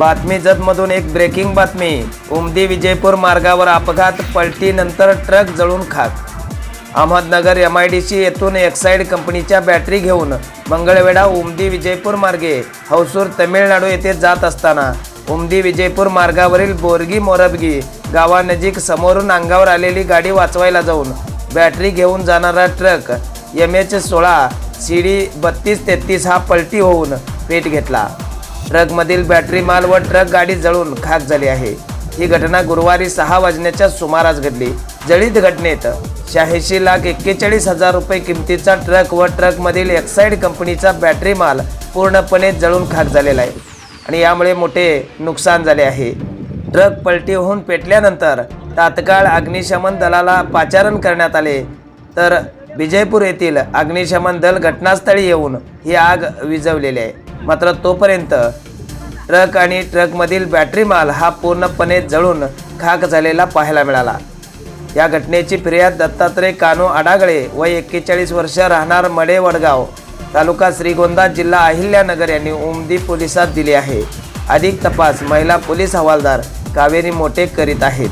बातमी जतमधून एक ब्रेकिंग बातमी. उमदी विजयपूर मार्गावर अपघात पलटीनंतर ट्रक जळून खाक. Ahmednagar M I D C येथून एक्साईड कंपनीच्या बॅटरी घेऊन मंगळवेढा उमदी विजयपूर मार्गे हौसूर तमिळनाडू येथे जात असताना. उमदी विजयपूर मार्गावरील बोरगी मोरबगी गावानजीक समोरून अंगावर आलेली गाडी वाचवायला जाऊन बॅटरी घेऊन जाणारा ट्रक एम एच सोळा सी डी बत्तीस तेहतीस हा पलटी होऊन पेट घेतला. ट्रकमधील बॅटरी माल व ट्रक गाडी जळून खाक झाली आहे. ही घटना गुरुवारी सहा वाजण्याच्या सुमारास घडली. जळीत घटनेत शहाऐंशी लाख एक्केचाळीस हजार रुपये किमतीचा ट्रक व ट्रकमधील एक्साईड कंपनीचा बॅटरी माल पूर्णपणे जळून खाक झालेला आहे आणि यामुळे मोठे नुकसान झाले आहे. ट्रक पलटी होऊन पेटल्यानंतर तात्काळ अग्निशमन दलाला पाचारण करण्यात आले. तर विजयपूर येथील अग्निशमन दल घटनास्थळी येऊन ही आग विझवलेली आहे. मात्र तोपर्यंत ट्रक आणि ट्रकमधील बॅटरी माल हा पूर्णपणे जळून खाक झालेला पाहायला मिळाला. या घटनेची फिर्याद दत्तात्रय कानो आडागळे व एक्केचाळीस वर्ष राहणार मडे वडगाव तालुका श्रीगोंदा जिल्हा अहिल्यानगर यांनी उमदी पोलिसात दिली आहे. अधिक तपास महिला पोलीस हवालदार कावेरी मोटे करीत आहेत.